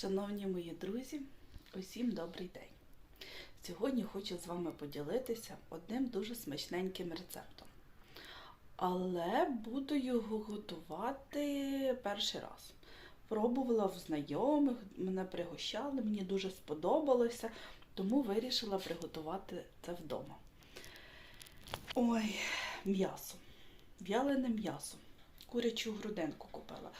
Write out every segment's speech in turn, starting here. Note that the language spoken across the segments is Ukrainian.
Шановні мої друзі, усім добрий день! Сьогодні хочу з вами поділитися одним дуже смачненьким рецептом. Але буду його готувати перший раз. Пробувала в знайомих, мене пригощали, мені дуже сподобалося, тому вирішила приготувати це вдома. Ой, м'ясо. В'ялене м'ясо. Курячу грудинку купила.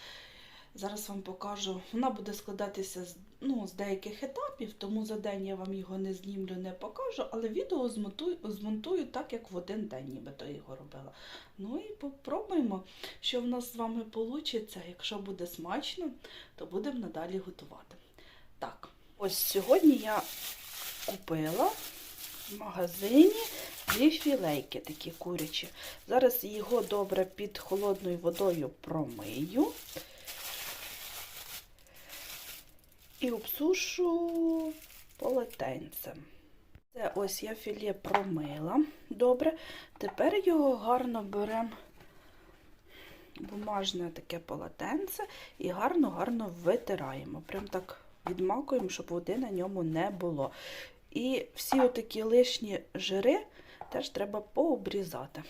Зараз вам покажу. Вона буде складатися з, ну, з деяких етапів, тому за день я вам його не знімлю, не покажу, але відео змонтую, змонтую так, як в один день нібито його робила. Ну і попробуємо, що в нас з вами вийде. Якщо буде смачно, то будемо надалі готувати. Так, ось сьогодні я купила в магазині дві філейки такі курячі. Зараз його добре під холодною водою промию. І обсушу полотенцем. Це ось я філе промила. Добре. Тепер його гарно беремо бумажне таке полотенце і гарно-гарно витираємо. Прям так відмакуємо, щоб води на ньому не було. І всі отакі лишні жири теж треба пообрізати.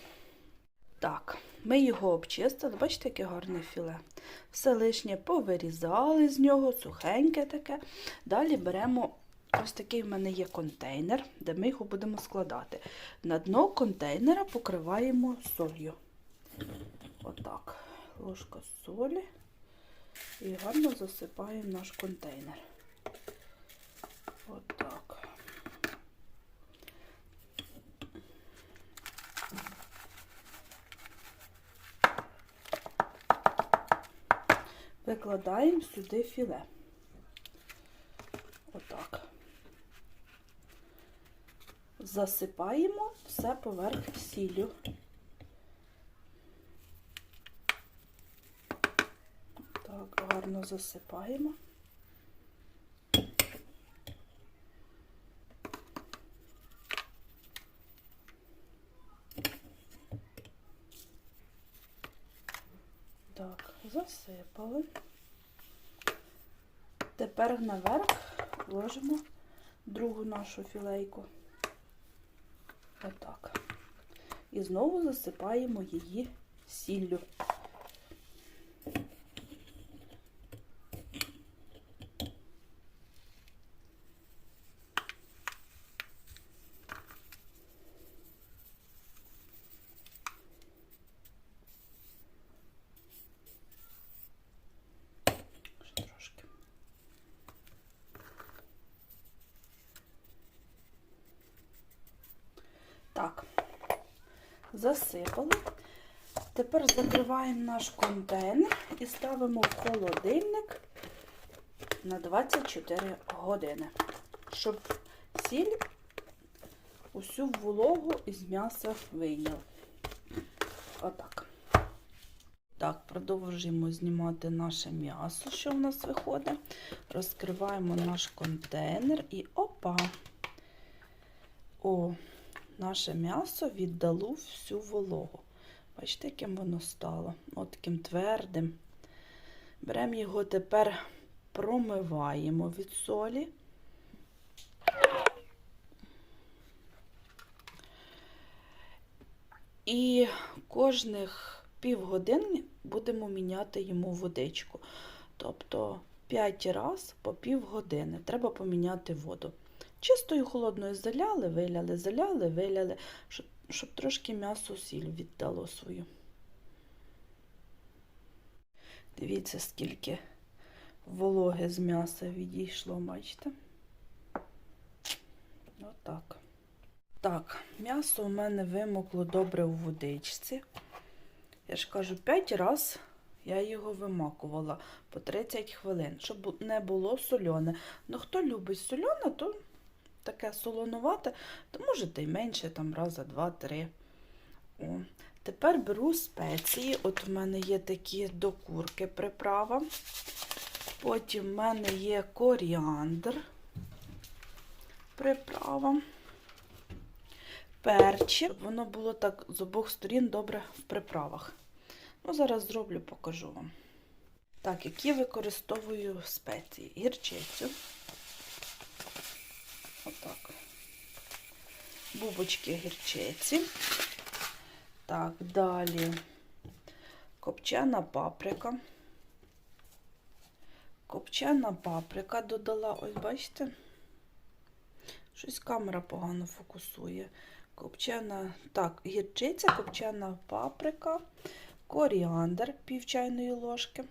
Так, ми його обчистили, бачите, яке гарне філе. Все лишнє повирізали з нього, сухеньке таке. Dалі беремо ось такий в мене є контейнер, де ми його будемо складати. На дно контейнера покриваємо солью. Отак. Ложка солі. І гарно засипаємо наш контейнер. Отак. Викладаємо сюди філе. Отак. Засипаємо все поверх сіллю. Так, гарно засипаємо. Так, засипали. Тепер наверх вложимо другу нашу філейку. Отак. І знову засипаємо її сіллю. Ще трошки. Так, засипали. Тепер закриваємо наш контейнер і ставимо в холодильник на 24 години, щоб сіль усю вологу із м'яса вийняв. Отак. Так, продовжуємо знімати наше м'ясо, що в нас виходить. Розкриваємо наш контейнер і опа! О, наше м'ясо віддало всю вологу. Бачите, яким воно стало? От таким твердим. Беремо його тепер промиваємо від солі. І кожних півгодини будемо міняти йому водичку. Тобто 5 разів по півгодини треба поміняти воду. Чистою холодною заляли, виляли, заляли, виляли, щоб, щоб трошки м'ясо сіль віддало свою. Дивіться, скільки вологи з м'яса відійшло, бачите? Отак. Так, м'ясо у мене вимокло добре у водичці. Я ж кажу, 5 разів я його вимакувала по 30 хвилин, щоб не було солене. Ну, хто любить солене, то таке солонувате, то можете й менше, там раза два-три. Тепер беру спеції. От в мене є такі до курки приправа. Потім в мене є коріандр приправа. Перчик, воно було так з обох сторін добре в приправах. Ну, зараз зроблю, покажу вам. Так, які використовую спеції? Гірчицю. Отак. Бубочки гірчиці. Так, далі копчена паприка. Копчена паприка додала, ось бачите? Щось камера погано фокусує. Копчена, так, гірчиця, копчена паприка, коріандр пів чайної ложки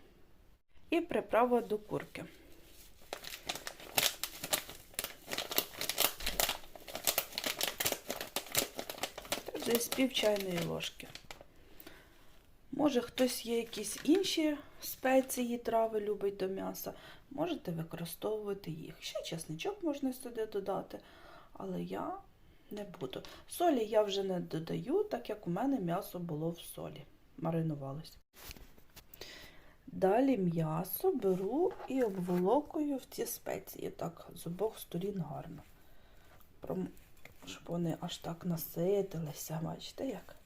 і приправа до курки. Десь пів чайної ложки. Може, хтось є якісь інші спеції, трави любить до м'яса, можете використовувати їх. Ще чесничок можна сюди додати, але я не буду. Солі я вже не додаю, так як у мене м'ясо було в солі, маринувалося. Далі м'ясо беру і обволокую в ці спеції, так, з обох сторін гарно. Щоб вони аж так наситилися, бачите, як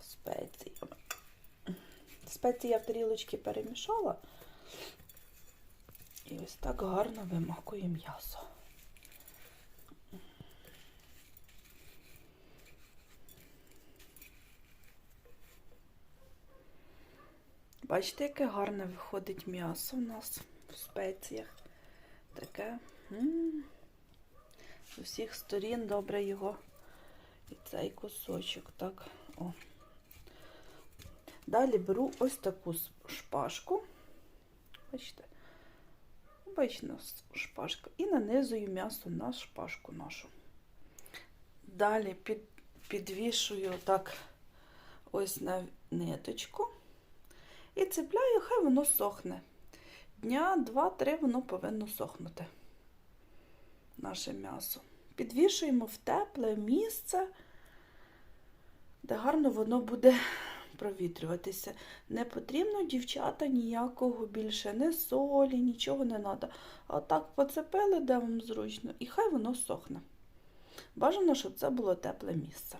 спеціями. Спеції я в тарілочки перемішала. І ось так гарно вимакую м'ясо. Бачите, яке гарне виходить м'ясо у нас в спеціях. Таке м з усіх сторін добре його і цей кусочок. Так, о. Далі беру ось таку шпажку. Бачите? Обична шпажка. І нанизую м'ясо на шпажку нашу. Далі під, підвішую так ось на ниточку. І цепляю, хай воно сохне. Дня, два-три воно повинно сохнути. Наше м'ясо. Підвішуємо в тепле місце, де гарно воно буде провітрюватися. Не потрібно, дівчата, ніякого більше, не солі, нічого не треба. А так поцепили, де вам зручно, і хай воно сохне. Бажано, щоб це було тепле місце.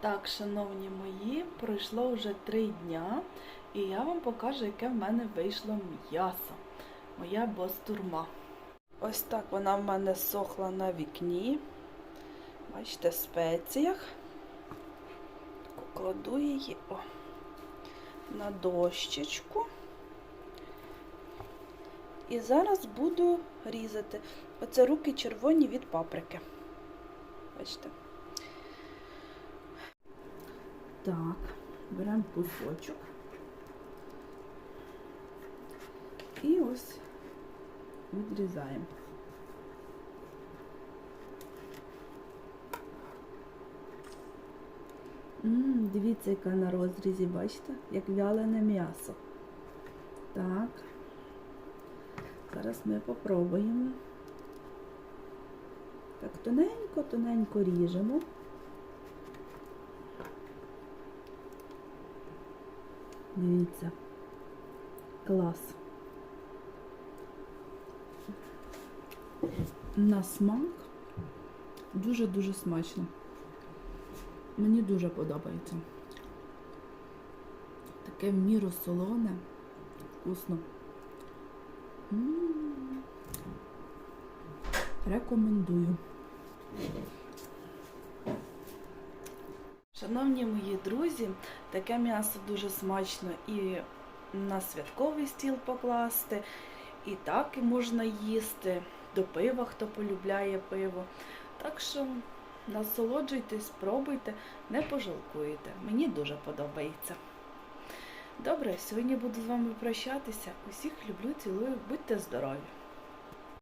Так, шановні мої, пройшло вже три дня, і я вам покажу, яке в мене вийшло м'ясо. Моя бастурма. Ось так вона в мене сохла на вікні. Бачите, в спеціях. Кладу її о, на дощечку. І зараз буду різати. Оце руки червоні від паприки. Бачите? Так, беремо кусочок. І ось відрізаємо. М, Дивіться, яка на розрізі, бачите, як вялене м'ясо. Так. Зараз ми попробуємо. Так, тоненько, тоненько ріжемо. Дивіться. Клас. На смак дуже-дуже смачно. Мені дуже подобається. Таке в міру солоне, вкусно. Рекомендую. Шановні мої друзі, таке м'ясо дуже смачно і на святковий стіл покласти, і так і можна їсти. До пива, хто полюбляє пиво. Так що насолоджуйтесь, пробуйте, не пожалкуєте. Мені дуже подобається. Добре, сьогодні буду з вами прощатися. Усіх люблю, цілую, будьте здорові!